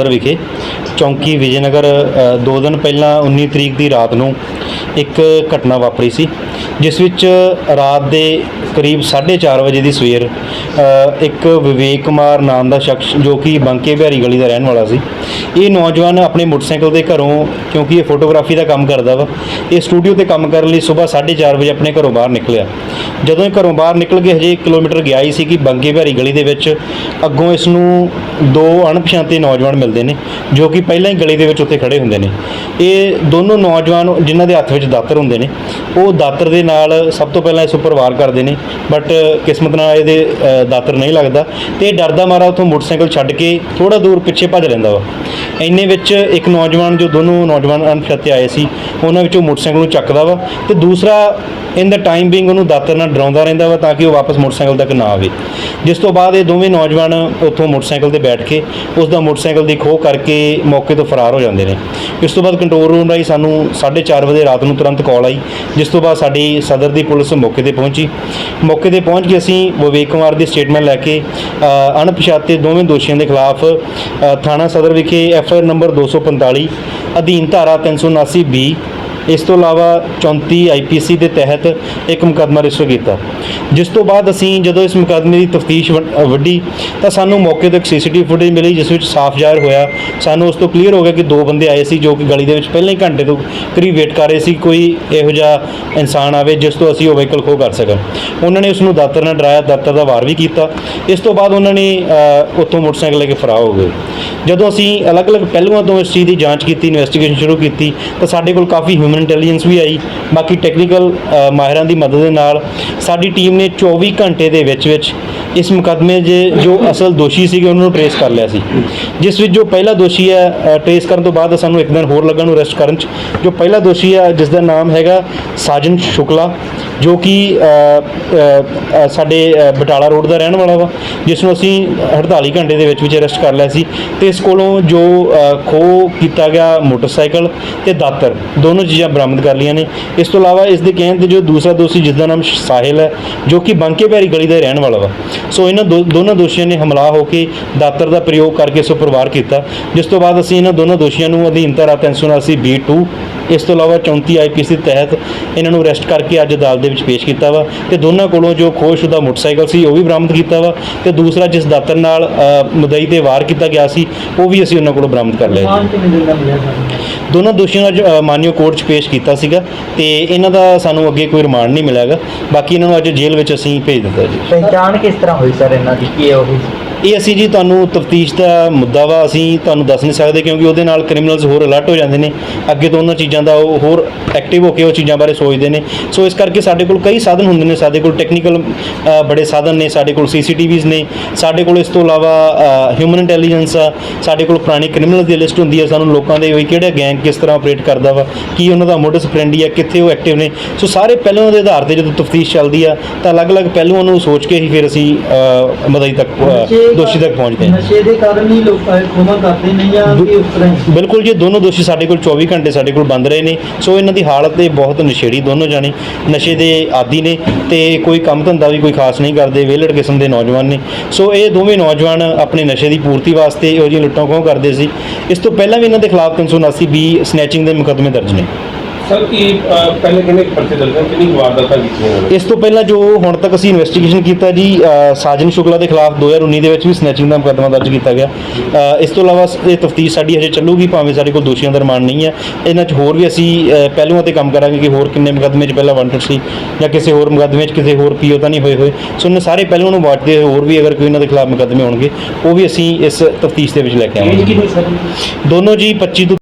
ਸਦਰ ਵਿਖੇ, ਚੌਂਕੀ ਵਿਜੇਨਗਰ 2 ਦਿਨ ਪਹਿਲਾਂ 19 ਤਰੀਕ ਦੀ ਰਾਤ ਨੂੰ ਇੱਕ ਘਟਨਾ ਵਾਪਰੀ ਸੀ, ਜਿਸ ਵਿੱਚ ਰਾਤ ਦੇ ਕਰੀਬ 4:30 ਵਜੇ ਦੀ ਸਵੇਰ ਇੱਕ ਵਿਵੇਕ ਕੁਮਾਰ ਨਾਮ ਦਾ ਸ਼ਖਸ ਜੋ ਕਿ ਬੰਕੇ ਬਿਹਾਰੀ ਗਲੀ ਦਾ ਰਹਿਣ ਵਾਲਾ ਸੀ ਇਹ ਨੌਜਵਾਨ ਆਪਣੇ ਮੋਟਰਸਾਈਕਲ ਦੇ ਘਰੋਂ, ਕਿਉਂਕਿ ਇਹ ਫੋਟੋਗ੍ਰਾਫੀ ਦਾ ਕੰਮ ਕਰਦਾ ਵਾ, ਇਹ ਸਟੂਡੀਓ ਤੇ ਕੰਮ ਕਰਨ ਲਈ ਸਵੇਰ 4:30 ਵਜੇ ਆਪਣੇ ਘਰੋਂ ਬਾਹਰ ਨਿਕਲਿਆ। ਜਦੋਂ ਇਹ ਘਰੋਂ ਬਾਹਰ ਨਿਕਲ ਕੇ ਹਜੇ 1 ਕਿਲੋਮੀਟਰ ਗਿਆ ਹੀ ਸੀ ਕਿ ਬੰਗੇ ਬਿਹਾਰੀ ਗਲੀ ਦੇ ਵਿੱਚ, ਅੱਗੋਂ ਇਸ ਨੂੰ ਦੋ ਅਣਪਛਾਤੇ ਨੌਜਵਾਨ ਮਿਲਦੇ ਨੇ, ਜੋ ਕਿ ਪਹਿਲਾਂ ਹੀ ਗਲੀ ਦੇ ਵਿੱਚ ਉੱਤੇ ਖੜੇ ਹੁੰਦੇ ਨੇ। ਇਹ ਦੋਨੋਂ ਨੌਜਵਾਨ ਜਿਨ੍ਹਾਂ ਦੇ ਹੱਥ ਵਿੱਚ ਦਾਤਰ ਹੁੰਦੇ ਨੇ, ਉਹ ਦਾਤਰ ਦੇ ਨਾਲ ਸਭ ਤੋਂ ਪਹਿਲਾਂ ਇਸ ਉੱਪਰ ਵਾਰ ਕਰਦੇ ਨੇ, ਬਟ ਕਿਸਮਤ ਨਾਲ ਇਹਦੇ ਦਾਤਰ ਨਹੀਂ ਲੱਗਦਾ। ਤੇ ਇਹ ਡਰਦਾ ਮਾਰਾ ਉੱਥੋਂ ਮੋਟਰਸਾਈਕਲ ਛੱਡ ਕੇ ਥੋੜਾ ਦੂਰ ਪਿੱਛੇ ਭੱਜ ਲੈਂਦਾ ਵਾ। ਇੰਨੇ ਵਿੱਚ ਇੱਕ ਨੌਜਵਾਨ, ਜੋ ਦੋਨੋਂ ਨੌਜਵਾਨ ਅਣਪਛਾਤੇ ਆਏ ਸੀ, ਉਹਨਾਂ ਵਿੱਚੋਂ ਮੋਟਰਸਾਈਕਲ ਨੂੰ ਚੱਕਦਾ ਵਾ ਤੇ ਦੂਸਰਾ ਇਨ ਦਾ ਟਾਈਮ ਬਿੰਗ ਉਹਨੂੰ ਦਾਤਰ ਨਾਲ ਡਰਾਉਂਦਾ ਰਹਿੰਦਾ ਵਾ ਤਾਂ ਕਿ ਉਹ ਵਾਪਸ ਮੋਟਰਸਾਈਕਲ ਤੱਕ ਨਾ ਆਵੇ। ਜਿਸ ਤੋਂ ਬਾਅਦ ਇਹ ਦੋਵੇਂ ਨੌਜਵਾਨ ਉੱਥੋਂ ਮੋਟਰਸਾਈਕਲ ਤੇ ਬੈਠ ਕੇ ਉਸ ਦਾ ਮੋਟਰਸਾਈਕਲ ਦੀ ਖੋਹ ਕਰਕੇ ਮੌਕੇ ਤੋਂ ਫਰਾਰ ਹੋ ਜਾਂਦੇ ਨੇ। ਇਸ ਤੋਂ ਬਾਅਦ ਕੰਟਰੋਲ ਰੂਮ ਰਾਹੀਂ ਸਾਨੂੰ 4:30 ਵਜੇ ਰਾਤ ਨੂੰ ਤੁਰੰਤ ਕਾਲ ਆਈ, ਜਿਸ ਤੋਂ ਬਾਅਦ ਸਾਡੀ ਸਦਰ ਦੀ ਪੁਲਿਸ ਮੌਕੇ ਤੇ ਪਹੁੰਚੀ। ਮੌਕੇ ਤੇ ਪਹੁੰਚ ਕੇ ਅਸੀਂ ਵਿਵੇਕ ਕੁਮਾਰ ਦੀ ਸਟੇਟਮੈਂਟ ਲੈ ਕੇ ਅਣਪਛਾਤੇ ਦੋਵੇਂ ਦੋਸ਼ੀਆਂ ਦੇ ਖਿਲਾਫ ਥਾਣਾ ਸਦਰ ਵਿਖੇ ਐਫ ਆਈ ਆਰ ਨੰਬਰ 245 ਅਧੀਨ ਧਾਰਾ 379 ਬੀ ਇਸ ਤੋਂ ਇਲਾਵਾ 34 ਆਈਪੀਸੀ ਦੇ ਤਹਿਤ ਇੱਕ ਮੁਕੱਦਮਾ ਰਜਿਸਟਰ ਕੀਤਾ। ਜਿਸ ਤੋਂ ਬਾਅਦ ਅਸੀਂ ਜਦੋਂ ਇਸ ਮੁਕੱਦਮੇ ਦੀ ਤਫਤੀਸ਼ ਵੱਡੀ ਤਾਂ ਸਾਨੂੰ ਮੌਕੇ ਤੋਂ ਇੱਕ ਸੀਸੀਟੀਵੀ ਫੁਟੇਜ ਮਿਲੀ, ਜਿਸ ਵਿੱਚ ਸਾਫ਼ ਜ਼ਾਹਿਰ ਹੋਇਆ, ਸਾਨੂੰ ਉਸ ਤੋਂ ਕਲੀਅਰ ਹੋ ਗਿਆ ਕਿ ਦੋ ਬੰਦੇ ਆਏ ਸੀ ਜੋ ਕਿ ਗਲੀ ਦੇ ਵਿੱਚ ਪਹਿਲਾਂ ਹੀ ਘੰਟੇ ਤੋਂ ਕਰੀਬ ਵੇਟ ਕਰ ਰਹੇ ਸੀ, ਕੋਈ ਇਹੋ ਜਿਹਾ ਇਨਸਾਨ ਆਵੇ ਜਿਸ ਤੋਂ ਅਸੀਂ ਉਹ ਵਹੀਕਲ ਖੋ ਕਰ ਸਕਣ। ਉਹਨਾਂ ਨੇ ਉਸ ਨੂੰ ਦਾਤਰ ਨਾਲ ਡਰਾਇਆ ਦਾਤਰ ਦਾ ਵਾਰ ਵੀ ਕੀਤਾ। ਇਸ ਤੋਂ ਬਾਅਦ ਉਹਨਾਂ ਨੇ ਉੱਥੋਂ ਮੋਟਰਸਾਈਕਲ ਲੈ ਕੇ ਫਰਾਰ ਹੋ ਗਏ। ਜਦੋਂ ਅਸੀਂ ਅਲੱਗ-ਅਲੱਗ ਪਹਿਲੂਆਂ ਤੋਂ ਇਸ ਚੀਜ਼ ਦੀ ਜਾਂਚ ਕੀਤੀ ਇਨਵੈਸਟੀਗੇਸ਼ਨ ਸ਼ੁਰੂ ਕੀਤੀ, ਤਾਂ ਸਾਡੇ ਕੋਲ ਕਾਫੀ ਹਿਊਮਨ ਇੰਟੈਲੀਜੈਂਸ ਵੀ ਆਈ, ਬਾਕੀ ਟੈਕਨੀਕਲ ਮਾਹਿਰਾਂ ਦੀ ਮਦਦ ਦੇ ਨਾਲ। ਸਾਡੀ ਟੀਮ ਨੇ 24 ਘੰਟੇ ਦੇ ਵਿੱਚ ਵਿੱਚ ਇਸ ਮੁਕੱਦਮੇ 'ਚ ਜੋ ਅਸਲ ਦੋਸ਼ੀ ਸੀਗੇ, ਉਹਨਾਂ ਨੂੰ ਟਰੇਸ ਕਰ ਲਿਆ ਸੀ। ਜਿਸ ਵਿੱਚ ਜੋ ਪਹਿਲਾ ਦੋਸ਼ੀ ਹੈ ਟਰੇਸ ਕਰਨ ਤੋਂ ਬਾਅਦ ਸਾਨੂੰ ਇੱਕ ਦਿਨ ਹੋਰ ਲੱਗਾ ਨੂੰ ਅਰੈਸਟ ਕਰਨ 'ਚ, ਜੋ ਪਹਿਲਾ ਦੋਸ਼ੀ ਹੈ, ਜਿਸ ਦਾ ਨਾਮ ਹੈਗਾ ਸਾਜਨ ਸ਼ੁਕਲਾ, ਜੋ ਕਿ ਸਾਡੇ ਬਟਾਲਾ ਰੋਡ ਦਾ ਰਹਿਣ ਵਾਲਾ ਵਾ, ਜਿਸ ਨੂੰ ਅਸੀਂ 48 ਘੰਟੇ ਦੇ ਵਿੱਚ ਵਿੱਚ ਅਰੈਸਟ ਕਰ ਲਿਆ ਸੀ। ਤੇ ਇਸ ਕੋਲੋਂ ਜੋ ਖੋ ਕੀਤਾ ਗਿਆ ਮੋਟਰਸਾਈਕਲ ਤੇ ਦਾਤਰ, ਦੋਨੋਂ ਚੀਜ਼ਾਂ ਬਰਾਮਦ ਕਰ ਲਈਆਂ ਨੇ। ਇਸ ਤੋਂ ਇਲਾਵਾ ਇਸ ਦੇ ਕਹਿਣ ਤੇ ਜੋ ਦੂਸਰਾ ਦੋਸ਼ੀ, ਜਿਸ ਦਾ ਨਾਮ ਸਾਹਿਲ ਹੈ, ਜੋ ਕਿ ਬੰਕੇ ਪਿਆਰੀ ਗਲੀ ਦਾ ਰਹਿਣ ਵਾਲਾ ਵਾ ਸੋ ਇਹਨਾਂ ਦੋ- ਦੋਨਾਂ ਦੋਸ਼ੀਆਂ ਨੇ ਹਮਲਾ ਹੋ ਕੇ ਦਾਤਰ ਦਾ ਪ੍ਰਯੋਗ ਕਰਕੇ ਇਸ ਉੱਪਰ ਵਾਰ ਕੀਤਾ। ਜਿਸ ਤੋਂ ਬਾਅਦ ਅਸੀਂ ਇਹਨਾਂ ਦੋਨਾਂ ਦੋਸ਼ੀਆਂ ਨੂੰ ਅਧੀਨ ਧਾਰਾ 379 ਬੀ2 ਇਸ ਤੋਂ ਇਲਾਵਾ 34 ਆਈਪੀਸੀ ਦੇ ਤਹਿਤ ਇਹਨਾਂ ਨੂੰ ਅਰੈਸਟ ਕਰਕੇ ਅੱਜ ਅਦਾਲਤ ਦੇ ਵਿੱਚ ਪੇਸ਼ ਕੀਤਾ ਵਾ ਤੇ ਦੋਨਾਂ ਕੋਲੋਂ ਜੋ ਖੋਹਸ਼ੁਦਾ ਮੋਟਰਸਾਈਕਲ ਸੀ ਉਹ ਵੀ ਬਰਾਮਦ ਕੀਤਾ ਵਾ ਤੇ ਦੂਸਰਾ ਜਿਸ ਦਾਤਰ ਨਾਲ ਅ, ਮੁਦਈ ਤੇ ਵਾਰ ਕੀਤਾ ਗਿਆ ਸੀ ਉਹ ਵੀ ਅਸੀਂ ਉਹਨਾਂ ਕੋਲੋਂ ਬਰਾਮਦ ਕਰ ਲਿਆ ਜੀ। ਕਿੰਨੇ ਦਿਨ ਦਾ ਮਿਲਿਆ ਸਾਨੂੰ ਦੋਨਾਂ ਦੋਸ਼ੀਆਂ ਨੂੰ ਅੱਜ ਮਾਨਯੋਗ ਕੋਰਟ 'ਚ ਪੇਸ਼ ਕੀਤਾ ਸੀਗਾ ਤੇ ਇਹਨਾਂ ਦਾ ਸਾਨੂੰ ਅੱਗੇ ਕੋਈ ਰਿਮਾਂਡ ਨਹੀਂ ਮਿਲਿਆਗਾ। ਬਾਕੀ ਇਹਨਾਂ ਨੂੰ ਅੱਜ ਜੇਲ੍ਹ ਵਿੱਚ ਅਸੀਂ ਭੇਜ ਦਿੱਤਾ ਜੀ। ਪਹਿਚਾਣ ਕਿਸ ਤਰ੍ਹਾਂ ਹੋਈ ਸਰ ਇਹਨਾਂ ਦੀ? ਕੀ ਹੈ ਉਹ ਇਹ ਅਸੀਂ ਜੀ ਤੁਹਾਨੂੰ ਤਫਤੀਸ਼ ਦਾ ਮੁੱਦਾ ਵਾ ਅਸੀਂ ਤੁਹਾਨੂੰ ਦੱਸ ਨਹੀਂ ਸਕਦੇ ਕਿਉਂਕਿ ਉਹਦੇ ਨਾਲ ਕ੍ਰਿਮੀਨਲਸ ਹੋਰ ਅਲਰਟ ਹੋ ਜਾਂਦੇ ਨੇ। ਅੱਗੇ ਤੋਂ ਉਹਨਾਂ ਚੀਜ਼ਾਂ ਦਾ ਉਹ ਹੋਰ ਐਕਟਿਵ ਹੋ ਕੇ ਉਹ ਚੀਜ਼ਾਂ ਬਾਰੇ ਸੋਚਦੇ ਨੇ। ਸੋ ਇਸ ਕਰਕੇ ਸਾਡੇ ਕੋਲ ਕਈ ਸਾਧਨ ਹੁੰਦੇ ਨੇ ਸਾਡੇ ਕੋਲ ਟੈਕਨੀਕਲ ਬੜੇ ਸਾਧਨ ਨੇ ਸਾਡੇ ਕੋਲ ਸੀਸੀਟੀਵੀਜ਼ ਨੇ ਸਾਡੇ ਕੋਲ ਇਸ ਤੋਂ ਇਲਾਵਾ ਹਿਊਮਨ ਇੰਟੈਲੀਜੈਂਸ ਆ ਸਾਡੇ ਕੋਲ ਪੁਰਾਣੇ ਕ੍ਰਿਮੀਨਲ ਦੀ ਲਿਸਟ ਹੁੰਦੀ ਹੈ ਸਾਨੂੰ ਲੋਕਾਂ ਦੇ ਵੀ ਕਿਹੜਾ ਗੈਂਗ ਕਿਸ ਤਰ੍ਹਾਂ ਆਪਰੇਟ ਕਰਦਾ ਵਾ ਕੀ ਉਹਨਾਂ ਦਾ ਮੋਡਸ ਫਰੈਂਡੀ ਆ ਕਿੱਥੇ ਉਹ ਐਕਟਿਵ ਨੇ। ਸੋ ਸਾਰੇ ਪਹਿਲੂਆਂ ਦੇ ਆਧਾਰ ਤੇ ਜਦੋਂ ਤਫਤੀਸ਼ ਚੱਲਦੀ ਆ ਤਾਂ ਅਲੱਗ-ਅਲੱਗ ਪਹਿਲੂਆਂ ਨੂੰ ਸੋਚ ਕੇ ਹੀ ਫਿਰ ਅਸੀਂ ਅ, ਤੱਕ ਦੋਸ਼ੀ ਤੱਕ ਪਹੁੰਚਦੇ ਹਾਂ ਨਸ਼ੇ ਦੇ ਕਾਰਨ ਹੀ ਲੋਕ ਖੋਮਾ ਕਰਦੇ ਨਹੀਂ ਆ ਕਿ ਉਸ ਤਰ੍ਹਾਂ? ਬਿਲਕੁਲ ਜੀ ਦੋਨੋਂ ਦੋਸ਼ੀ ਸਾਡੇ ਕੋਲ 24 ਘੰਟੇ ਸਾਡੇ ਕੋਲ ਬੰਦ ਰਹੇ ਨੇ। ਸੋ ਇਹਨਾਂ ਦੀ ਹਾਲਤ ਤੇ ਬਹੁਤ ਨਸ਼ੇੜੀ ਦੋਨੋਂ ਜਾਣੇ ਨਸ਼ੇ ਦੇ ਆਦੀ ਨੇ ਤੇ ਕੋਈ ਕੰਮ ਧੰਦਾ ਵੀ ਕੋਈ ਖਾਸ ਨਹੀਂ ਕਰਦੇ ਵਿਹਲੜ ਕਿਸਮ ਦੇ ਨੌਜਵਾਨ ਨੇ। ਸੋ ਇਹ ਦੋਵੇਂ ਨੌਜਵਾਨ ਆਪਣੇ ਨਸ਼ੇ ਦੀ ਪੂਰਤੀ ਵਾਸਤੇ ਇਹੋ ਜਿਹੀਆਂ ਲੁੱਟਾਂ ਖੋਹ ਕਰਦੇ ਸੀ। ਇਸ ਤੋਂ ਪਹਿਲਾਂ ਵੀ ਇਹਨਾਂ ਦੇ ਖਿਲਾਫ 379 ਬੀ ਸਨੈਚਿੰਗ ਦੇ ਮੁਕੱਦਮੇ ਦਰਜ ਨੇ। ਸਰ ਕੀ ਅਹ, ਪਹਿਲੇ ਕਿੰਨੇ ਕੁ ਪਰਚੇ ਦਰਜ ਹਨ ਕਿੰਨੀ ਕੁ ਵਾਰਦਾਤਾਂ ਕੀਤੀਆਂ ਇਹਨਾਂ ਨੇ? ਇਸ ਤੋਂ ਪਹਿਲਾਂ ਜੋ ਹੁਣ ਤੱਕ ਅਸੀਂ ਇਨਵੈਸਟੀਗੇਸ਼ਨ ਕੀਤਾ ਜੀ ਅ, ਸਾਜਨ ਸ਼ੁਕਲਾ ਦੇ ਖਿਲਾਫ 2019 ਦੇ ਵਿੱਚ ਵੀ ਸਨੈਚਿੰਗ ਦਾ ਮੁਕੱਦਮਾ ਦਰਜ ਕੀਤਾ ਗਿਆ। ਅ, ਇਸ ਤੋਂ ਇਲਾਵਾ ਸ- ਇਹ ਤਫਤੀਸ਼ ਸਾਡੀ ਹਜੇ ਚੱਲੂਗੀ ਭਾਵੇਂ ਸਾਡੇ ਕੋਲ ਦੋਸ਼ੀਆਂ ਦਾ ਰਿਮਾਂਡ ਨਹੀਂ ਹੈ। ਇਹਨਾਂ 'ਚ ਹੋਰ ਵੀ ਅਸੀਂ ਅ, ਪਹਿਲੂਆਂ ਤੇ ਕੰਮ ਕਰਾਂਗੇ ਕਿ ਹੋਰ ਕਿੰਨੇ ਮੁਕੱਦਮੇ 'ਚ ਪਹਿਲਾਂ ਵਾਂਟਡ ਸੀ ਜਾਂ ਕਿਸੇ ਹੋਰ ਮੁਕੱਦਮੇ 'ਚ ਕਿਸੇ ਹੋਰ ਪੀਓ ਤਾਂ ਨਹੀਂ ਹੋਏ ਹੋਏ। ਸੋ ਇਹਨਾਂ ਸਾਰੇ ਪਹਿਲੂਆਂ ਨੂੰ ਵਾਚਦੇ ਹੋਏ ਹੋਰ ਵੀ ਅਗਰ ਕੋਈ ਇਹਨਾਂ ਦੇ ਖਿਲਾਫ ਮੁਕੱਦਮੇ ਹੋਣਗੇ ਉਹ ਵੀ ਅਸੀਂ ਇਸ ਤਫਤੀਸ਼ ਦੇ ਵਿੱਚ ਲੈ ਕੇ ਆਵਾਂਗੇ। ਦੋਨੋਂ ਜੀ 25 ਤੋਂ